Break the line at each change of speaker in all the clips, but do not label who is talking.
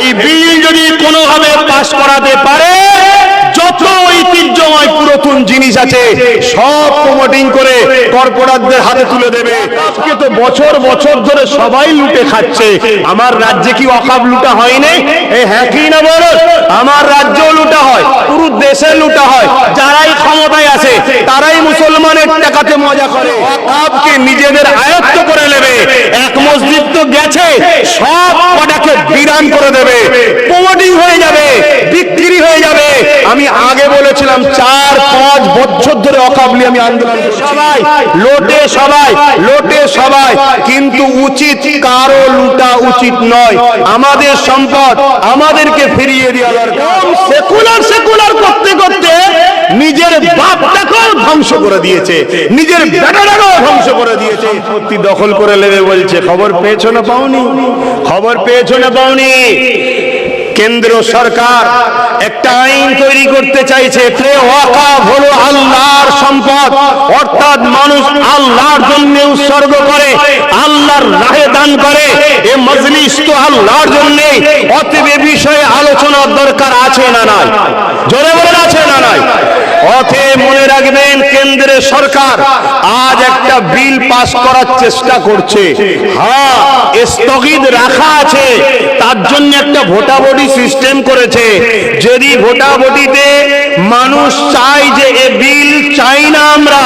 এই বিল যদি কোনোভাবে পাশ করাতে পারে যত হ্যাঁ যারাই ক্ষমতায় আছে, তারাই মুসলমানের টাকাতে মজা করে। নিজেদের আয়ত্ত করে নেবে। এক মসজিদ তো গেছে, সব কটাকে বিরান করে দেবে হয়ে যাবে বিক্রি হয়ে যাবে আমি আগে বলেছিলাম চার পাঁচ বছর ধরে অকাবলি আমি আন্দোলন সবাই। লোটে সবাই লোটে সবাই। কিন্তু উচিত কারও লুটা উচিত নয়। আমাদের সম্পদ আমাদেরকে ফিরিয়ে দেওয়া দরকার। সেকুলার সেকুলার করতে করতে নিজের বাপটাকেও ধ্বংস করে দিয়েছে। নিজের বেটাটাকেও ধ্বংস করে দিয়েছে। সম্পত্তি দখল করে নেবে বলছে। খবর পেয়েছ না পাওনি? খবর পেয়েছ না পাওনি? কেন্দ্র সরকার একটা আইন তৈরি করতে চাইছে আল্লাহর সম্পদ। অর্থাৎ মানুষ আল্লাহর জন্য উৎসর্গ করে, আল্লাহর রাহে দান করে। এ মজলিস তো আল্লাহর জন্য অতএব বিষয়ে আলোচনার দরকার আছে না নাই? জোরে বলে আছে না নাই অতএব মনে রাখবেন, কেন্দ্রের সরকার আজ একটা বিল পাস করার চেষ্টা করছে। হ্যাঁ স্থগিত রাখা আছে। তার জন্য একটা ভোটাভুটি সিস্টেম করেছে। যদি ভোটাভুটিতে মানুষ চাই যে এ বিল চাই না আমরা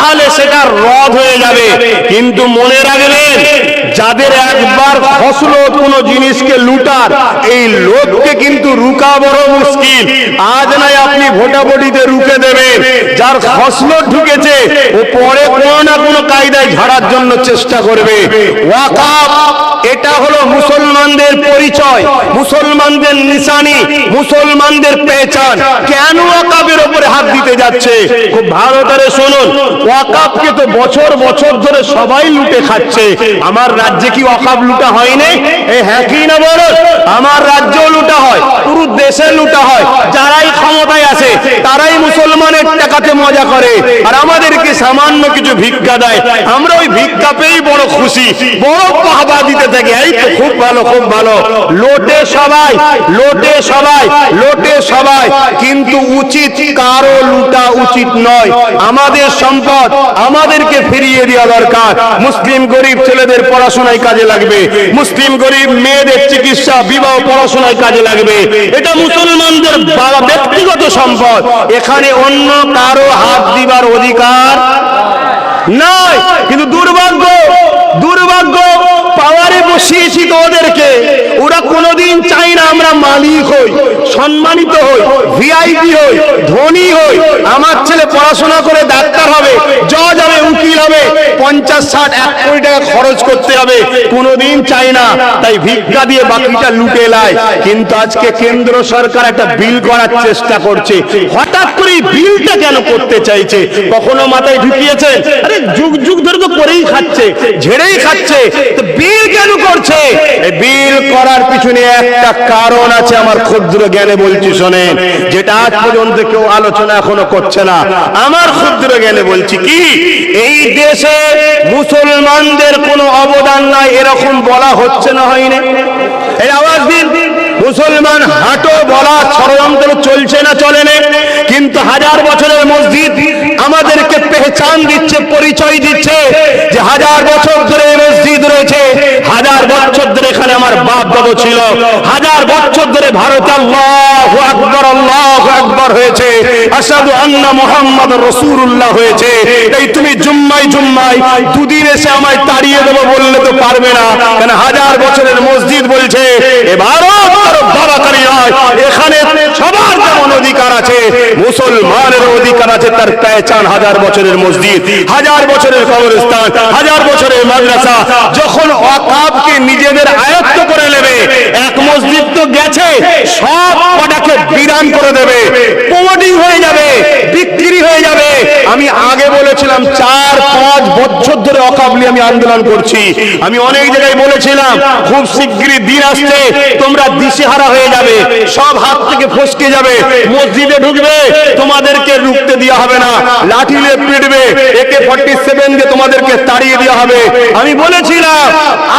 তাহলে সেটা রদ হয়ে যাবে। কিন্তু মনে রাখবেন, যাদের একবার ফসল কোনো জিনিসকে লুটার, এই লোককে কিন্তু রুকা বড় মুশকিল। আজ নাই আপনি ভোটাভুটিতে রুকে দেবেন। যার ফসল ঢুকেছে, ও পরে কোনো না কোনো কায়দায় ঝাড়ার জন্য চেষ্টা করবে। এটা হলো মুসলমানদের পরিচয়, মুসলমানদের নিশানি, মুসলমানদের পেহচান। কেন ওয়াকাবের উপরে হাত দিতে যাচ্ছে? খুব ভালো করে শুনুন। ওয়াকাবকে তো বছর বছর ধরে সবাই লুটে খাচ্ছে। আমার রাজ্যে কি ওয়াকাব লুটা হয়নি? এই হ্যাঁ কি না বল? আমার রাজ্যেও লুটা হয়, পুরো দেশে লুটা হয়। যারাই ক্ষমতায় আছে, তারাই মুসলমানের টাকাতে মজা করে। আর আমাদেরকে সামান্য কিছু ভিক্ষা দেয়। আমরা ওই ভিক্ষা পেয়েই বড় খুশি। বড় পাহাবা দিতে থাকি। এই তো খুব ভালো খুব ভালো। লোটে সবাই লোটে সবাই লোটে সবাই। কিন্তু উচিত কারও লুটা উচিত নয়। আমাদের সম্পদ আমাদেরকে ফিরিয়ে দেওয়া দরকার। মুসলিম গরিব ছেলেদের পড়াশোনায় কাজে লাগবে। মুসলিম গরিব মেয়েদের চিকিৎসা, বিবাহ, পড়াশোনায় কাজে লাগবে। এটা মুসলমানদের ব্যক্তিগত সম্পদ। এখানে অন্য কারও হাত দিবার অধিকার নয় কিন্তু দুর্ভাগ্য দুর্ভাগ্য, পাওয়ারে বসিয়েছি তো ওদেরকে ওরা কোনোদিন চাই না আমরা মালিক হই, সম্মানিত হই ভিআইপি হই, ধনী হই। আমার ছেলে পড়াশোনা করে ডাক্তার হবে জজ হবে উকিল হবে পঞ্চাশ, ষাট, এক কোটি টাকা খরচ করতে হবে। কোনোদিন চাই না। তাই ভিক্ষা দিয়ে বাকিটা লুটে লায় কিন্তু আজকে কেন্দ্র সরকার একটা বিল করার চেষ্টা করছে। হঠাৎ করে বিলটা কেন করতে চাইছে? কখনো মাথায় ঢুকিয়েছে? আরে যুগ যুগ ধরে তো করেই খাচ্ছে, ঝেড়েই খাচ্ছে। তো বিল কেন করছে? বিল করার পিছনে একটা কারণ আছে আমার ক্ষুদ্র জ্ঞানে বলছি, শোনেন। যেটা আজ পর্যন্ত কেউ আলোচনা এখনও করছে না। আমার ক্ষুদ্র জ্ঞানে বলছি কি? এই দেশে মুসলমানদের কোনো অবদান নাই, এরকম বলা হচ্ছে না, হয়নি। এই আওয়াজ দিন। মুসলমান হাঁটো, বলা ষড়যন্ত্র চলছে না, চলে না। কিন্তু হাজার বছরের মসজিদ আমাদেরকে পেহচান দিচ্ছে, পরিচয় দিচ্ছে যে হাজার বছর ধরে মসজিদ রয়েছে। হাজার বছর ধরে এখানে আমার বাপ দাদু ছিল। হাজার বছর ধরে ভারতে আল্লাহ হয়েছে। হয়েছে। তুমি দুদিন এসে আমায় তাড়িয়ে দেবো বললে তো পারবে না। হাজার বছরের মসজিদ বলছে এ ভারত কারও বাবাকারী নয় এখানে সবার যেমন অধিকার আছে, মুসলমানের অধিকার আছে তার পেহচান হাজার বছরের মসজিদ, হাজার বছরের কবরস্থান, হাজার বছরের মাদ্রাসা। যখন অকাবকে নিজেদের আয়ত্ত করে নেবে, এক মসজিদ তো গেছে, সব কটাকে বিরান করে দেবে, প্রমোটিং হয়ে যাবে, বিক্রি হয়ে যাবে। আমি আগে বলেছিলাম, চার পাঁচ বছর ধরে অকাবলি আমি আন্দোলন করছি। আমি অনেক জায়গায় বলেছিলাম, খুব শিগগিরই দিন আসছে, তোমরা দিশেহারা হয়ে যাবে, সব হাত থেকে ফসকে যাবে, মসজিদে ঢুকবে, তোমাদেরকে রুখতে দেওয়া হবে না লাঠিলে পিটবে একে ফর্টি সেভেন দিয়ে তোমাদেরকে তাড়িয়ে দেওয়া হবে। আমি বলেছিলাম,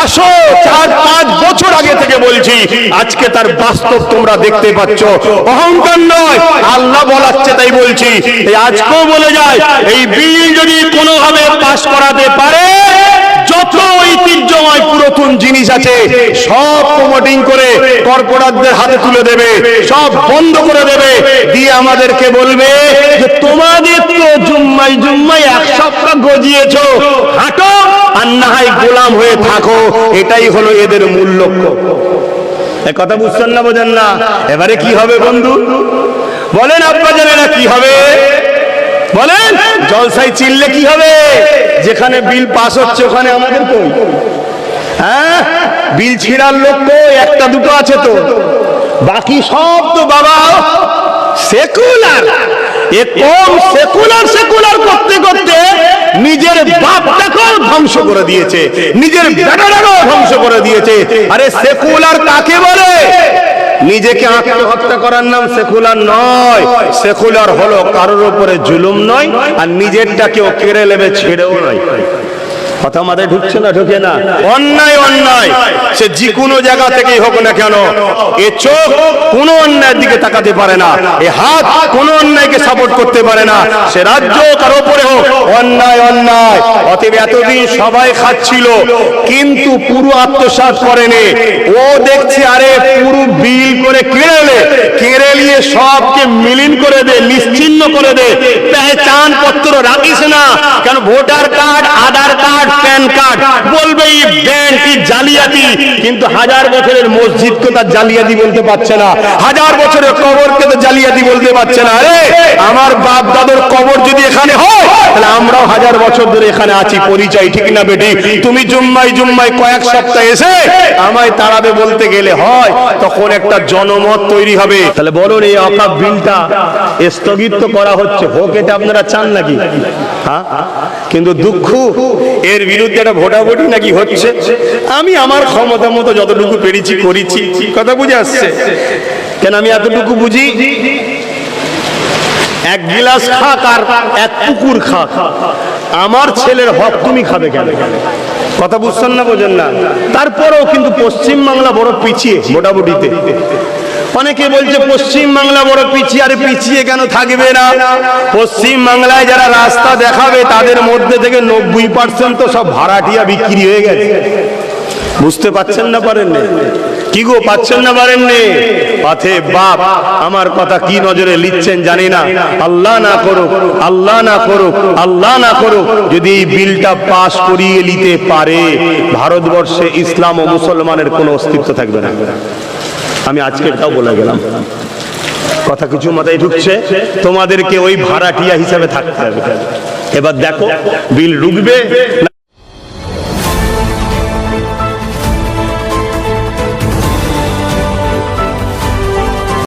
আসো, চার পাঁচ বছর আগে থেকে বলছি, আজকে তার বাস্তব তোমরা দেখতে পাচ্ছ। অহংকার নয়, আল্লাহ বলাচ্ছে তাই বলছি। আজকেও বলে যায়, এই বিল যদি কোনোভাবে পাশ করাতে পারে, যত ঐতিহ্যময় পুরাতন জিনিস আছে, সব প্রমোটিং করে কর্পোরেটদের হাতে তুলে দেবে, সব বন্ধ করে দেবে। দিয়ে আমাদেরকে বলবে যে, তোমাদের তো জুম্মাই জুম্মাই এক সপ্তাহ গজিয়েছো, হাঁটো আর না হয় গোলাম হয়ে থাকো। এটাই হলো এদের মূল লক্ষ্য। কথা বুঝছেন না বোঝেন না? এবারে কি হবে বন্ধু? বলেন আপনাদের এটা কি হবে? বলেন? জলসাই চিনলে কি হবে? যেখানে বিল পাস হচ্ছে ওখানে আমাদের কই? হ্যাঁ? বিল ছিঁড়ার লোক কই একটা দুটো আছে তো। বাকি সব তো বাবা সেকুলার। এ কম সেকুলার সেকুলার করতে করতে নিজের বাপটাকেও ধ্বংস করে দিয়েছে। নিজের বেটাটাকেও ধ্বংস করে দিয়েছে। আরে সেকুলার কাকে বলে? নিজেকে আত্মহত্যা করার নাম সেকুলার নয়। সেকুলার হলো কারোর উপরে জুলুম নয়, আর নিজেরটা কেউ কেড়ে নেবে ছেড়েও নয়। কথা মাথায় ঢুকছে না, ঢুকে না? অন্যায় অন্যায়। সে যে কোনো জায়গা থেকেই হোক না কেন, এ চোখ কোনো অন্যায়ের দিকে তাকাতে পারে না, এ হাত কোনো অন্যায়কে সাপোর্ট করতে পারে না, সে রাজ্য তার উপরে হোক। অন্যায় অন্যায়, অতএব এতদিন সবাই খাচ্ছিল, কিন্তু পুরো আত্মসাৎ করেনি। ও দেখছে, আরে পুরো বিল করে কেড়ে নে, কেড়ে নিয়ে সবকে মিলিন করে দে, নিশ্চিন্ন করে দে। পেহচান পত্র রাখিস না, কেন voter card Aadhaar card PAN card বলবে এই ব্যাংক জালিয়াতি কিন্তু হাজার বছরের মসজিদকে তার জালিয়াতি বলতে পারছে না। হাজার বছরের কবরকে তো জালিয়াতি বলতে পারছে না। আরে, আমার বাপ দাদুর কবর যদি এখানে হয়, তাহলে আমরাও হাজার বছর ধরে এখানে আছি। পরিচয় ঠিক না বেটি? তুমি জুম্মাই জুম্মাই কয়েক সপ্তাহ এসে আমায় তাড়াবে বলতে গেলে হয়, তখন একটা জনমত তৈরি হবে। তাহলে বলুন এই অকাপ বিলটা স্থগিত করা হচ্ছে। হোক, এটা আপনারা চান নাকি? হ্যাঁ? কিন্তু দুঃখ, এর বিরুদ্ধে একটা ভোটাভুটি নাকি হচ্ছে? আমি আমার ক্ষমতা মতো যতটুকু পেরেছি, করেছি। কথা বুঝে আসছে? কেন আমি এতটুকু বুঝি? এক গিলাস খাক আর এক পুকুর খাক। আমার ছেলের হক তুমি খাবে কেন? কথা বুঝছেন না, বোঝেন না? তারপরেও কিন্তু পশ্চিম বাংলা বড় পিছিয়ে মোটামুটিতে অনেকে বলছে পশ্চিম বাংলা বড় পিছিয়ে, আরে পিছিয়ে কেন থাকবে না? পশ্চিম বাংলায় যারা রাস্তা দেখাবে, তাদের মধ্যে থেকে নব্বই পার্সেন্ট তো সব ভাড়াটিয়া বিক্রি হয়ে গেছে। বুঝতে পাচ্ছেন না পারেননি? কি গো, পাচ্ছেন না পারেননি? পাথে বাপ, আমার কথা কি নজরে লিখছেন জানি না। আল্লাহ না করুক, আল্লাহ না করুক, আল্লাহ না করুক, যদি এই বিলটা পাশ করিয়ে নিতে পারে, ভারতবর্ষে ইসলাম ও মুসলমানের কোনো অস্তিত্ব থাকবে না। আমি আজকেরটাও বলে গেলাম। কথা কিছু মাথায় ঢুকছে, তোমাদেরকে ওই ভাড়াটিয়া হিসাবে থাকতে হবে। এবার দেখো, বিল না